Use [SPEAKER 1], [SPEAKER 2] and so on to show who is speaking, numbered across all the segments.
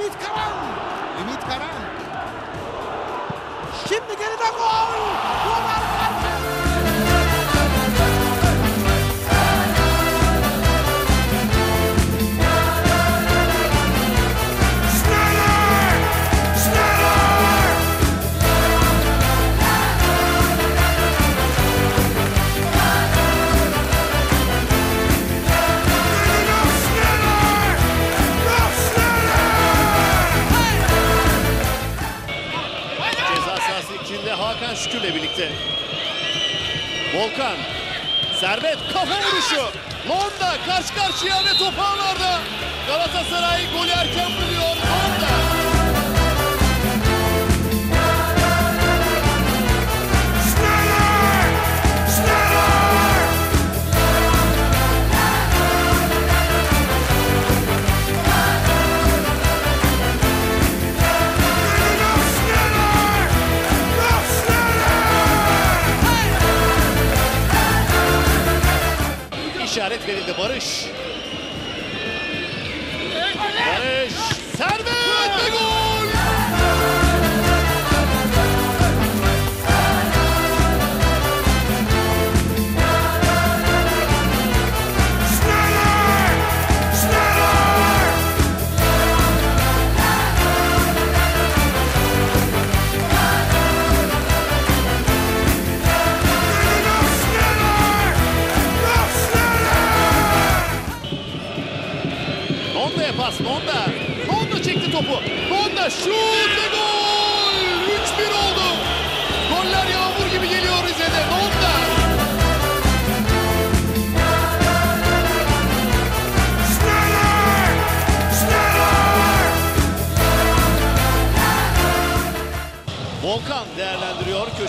[SPEAKER 1] Ümit Karan. Ümit Karan. Şimdi geride gol.
[SPEAKER 2] Volkan. Servet kafa vuruşu. Londa karşı karşıya ve top ağlarda. Galatasaray golü erken buluyor.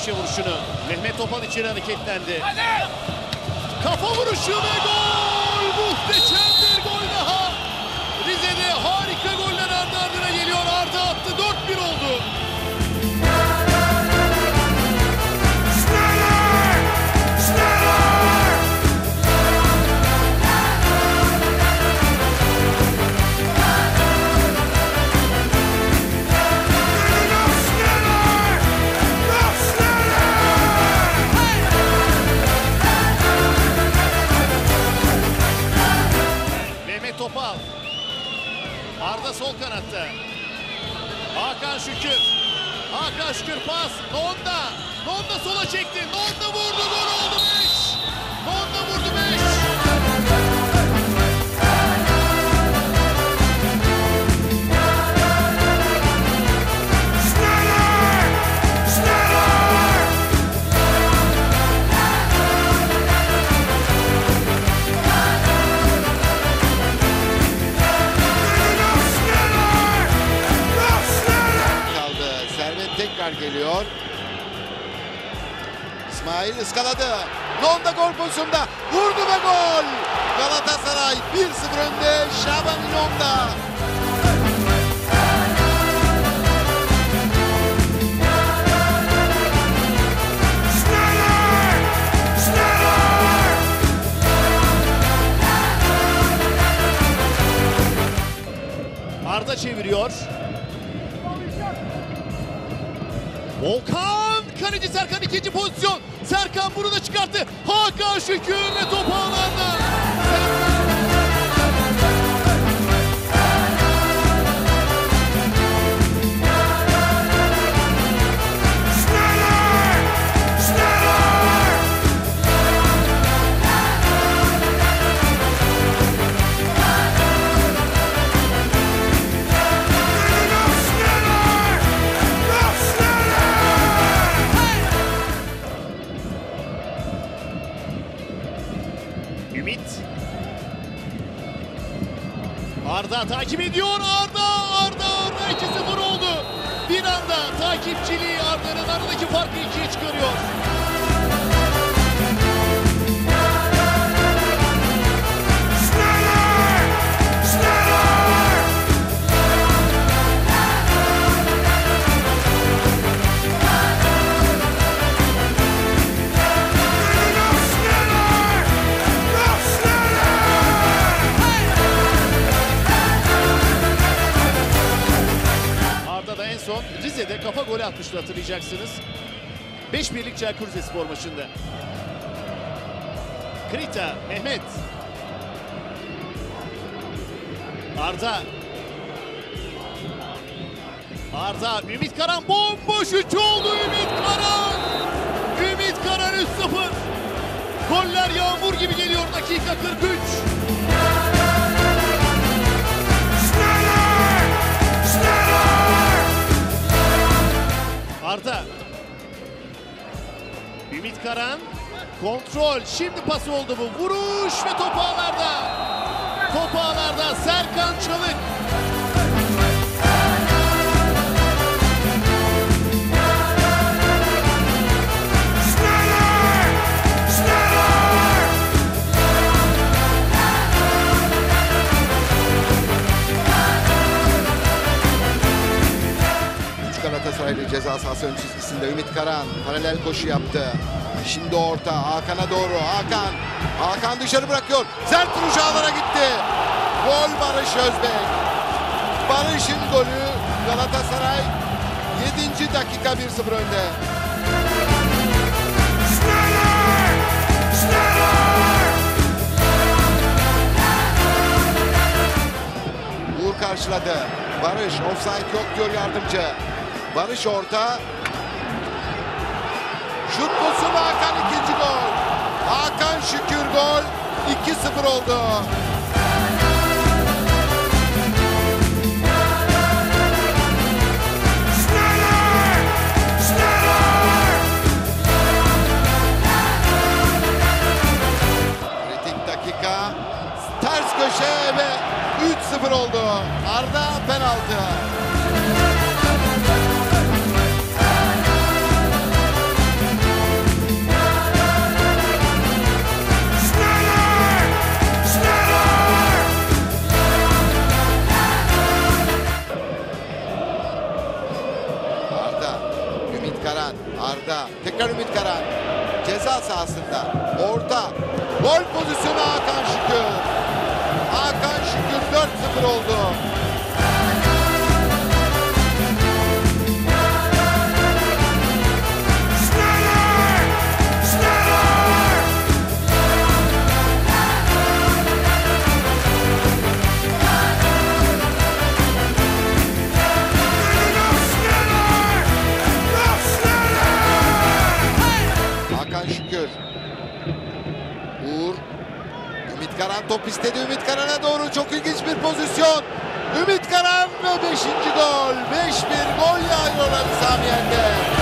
[SPEAKER 2] Köşe vuruşunu. Mehmet Topal içeri hareketlendi. Kafa vuruşu ve gol! Muhteşem Şükür. Hakan Şükür pas. Nonda. Nonda sola çekti. Nonda vurdu. Gol
[SPEAKER 1] geliyor. İsmail ıskaladı. Londa gol pozisyonunda. Vurdu ve gol. Galatasaray 1-0 önde. Şaban Londa.
[SPEAKER 2] Arda çeviriyor. Volkan kaleci Serkan ikinci pozisyon. Serkan bunu da çıkarttı. Hakan Şükür ve top ağlarda. olacaksınız. 5 birlik Çaykur Rizespor maçında. Krita, Mehmet. Arda. Arda, Ümit Karan bomboş üç oldu Ümit Karan. Ümit Karan 3-0. Goller yağmur gibi geliyor dakika 43. Arda. Ümit Karan. Kontrol. Şimdi pas oldu bu. Vuruş ve top ağlarda. Top ağlarda Serkan Çalık.
[SPEAKER 1] Galatasaraylı ceza sahası ön çizgisinde Ümit Karan paralel koşu yaptı. Şimdi orta Hakan'a doğru Hakan. Hakan dışarı bırakıyor. Sert vuruş gitti. Gol Barış Özbek. Barış'ın golü Galatasaray 7. dakika 1-0 önde. Uğur karşıladı. Barış offside yok diyor yardımcı. Barış orta. Şut bulsun Hakan ikinci gol. Hakan Şükür gol. 2-0 oldu. Dakika. Ters köşe ve 3-0 oldu. Arda penaltı. Ümit Karan'a doğru çok ilginç bir pozisyon. Ümit Karan ve 5. gol. 5-1 gol yağıyor Ali Sami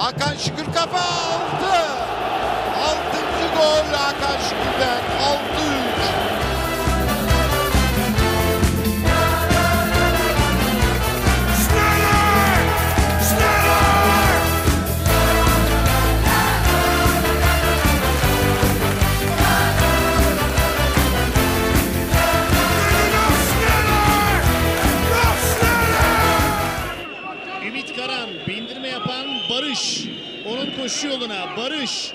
[SPEAKER 1] Hakan Şükür kafa altı. Altıncı gol Hakan Şükür'den. 6-3.
[SPEAKER 2] Ümit Karan bindirme yapan Barış. Onun koşu yoluna Barış.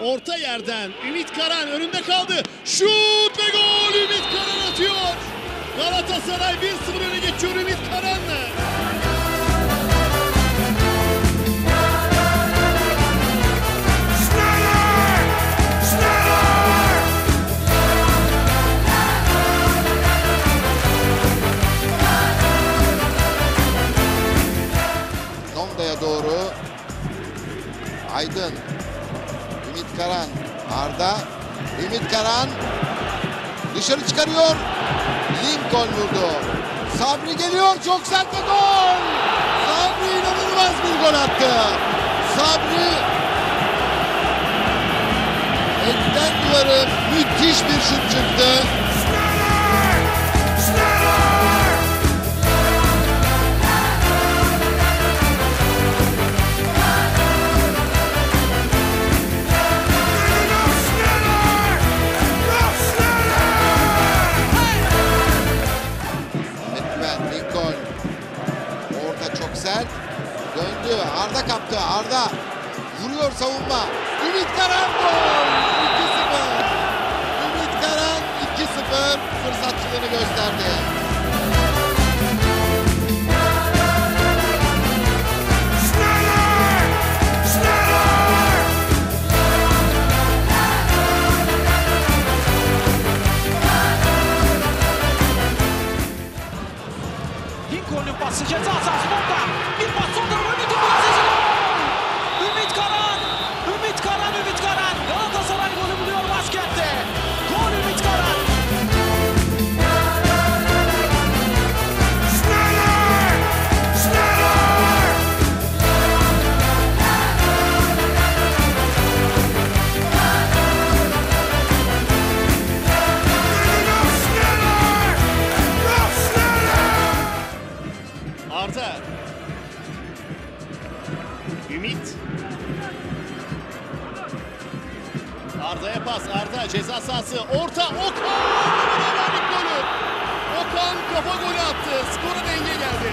[SPEAKER 2] Orta yerden Ümit Karan önünde kaldı. Şut ve gol Ümit Karan atıyor. Galatasaray 1-0 öne geçiyor Ümit Karan'la.
[SPEAKER 1] Aydın. Ümit Karan. Arda. Ümit Karan. Dışarı çıkarıyor. Lincoln vurdu. Sabri geliyor. Çok sert ve gol. Sabri inanılmaz bir gol attı. Sabri etten duvarı müthiş bir şut çıktı. Gösterdi.
[SPEAKER 2] Arda'ya pas. Arda ceza sahası. Orta. Okan. Beraberlik golü. Okan kafa golü attı. Skora denge geldi.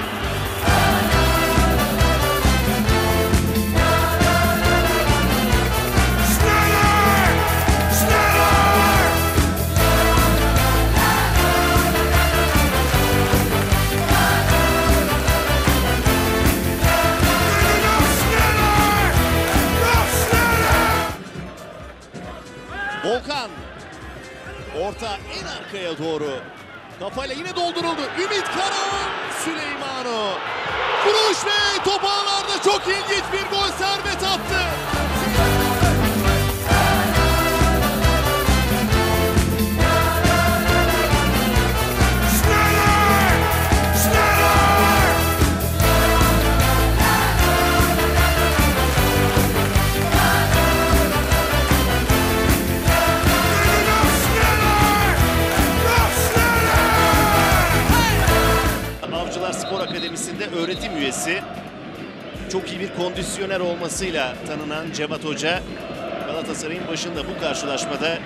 [SPEAKER 2] Volkan. Orta en arkaya doğru. Kafayla yine dolduruldu. Ümit Karan. Süleymano. Vuruş ve top ağlarda çok ilginç bir gol Servet attı. Kondisyoner olmasıyla tanınan Cevat Hoca Galatasaray'ın başında bu karşılaşmada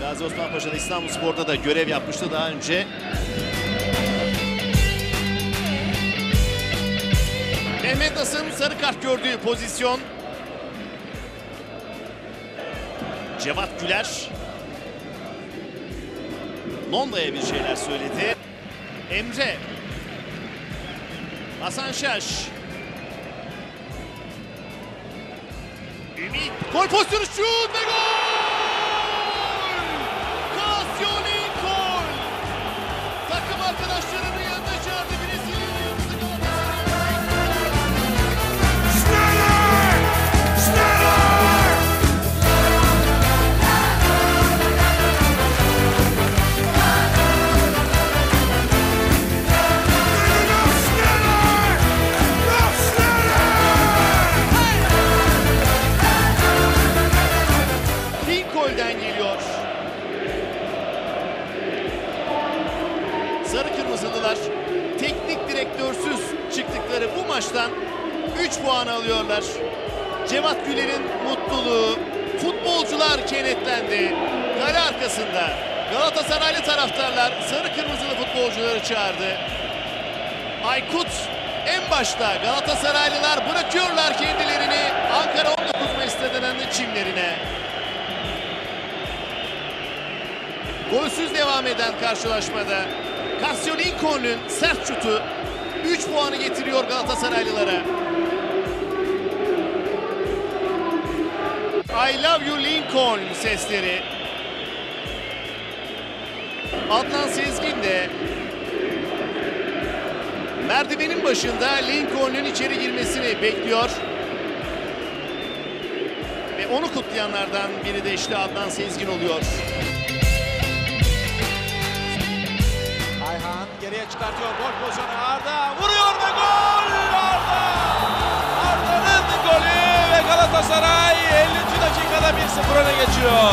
[SPEAKER 2] Gazi Osman Paşa'da İstanbul Spor'da da görev yapmıştı daha önce. Mehmet Nas'ın sarı kart gördüğü pozisyon. Cevat Güler Londa'ya bir şeyler söyledi. Emre Hasan Şaş. Ümit. Gol pozisyonu şut ve gol! Casio Sarı Kırmızılılar teknik direktörsüz çıktıkları bu maçtan 3 puan alıyorlar. Cevat Güler'in mutluluğu, futbolcular kenetlendi. Kale arkasında Galatasaraylı taraftarlar sarı kırmızılı futbolcuları çağırdı. Aykut en başta Galatasaraylılar bırakıyorlar kendilerini Ankara 19 Mayıs stadının çimlerine. Golsüz devam eden karşılaşmada Cassio Lincoln'un sert şutu 3 puanı getiriyor Galatasaraylılara. I love you Lincoln sesleri. Adnan Sezgin de merdivenin başında Lincoln'un içeri girmesini bekliyor. Ve onu kutlayanlardan biri de işte Adnan Sezgin oluyor.
[SPEAKER 3] Ayhan geriye çıkartıyor gol pozisyonu Arda vuruyor ve gol Arda! Arda'nın golü ve Galatasaray 50. dakikada 1-0 öne geçiyor.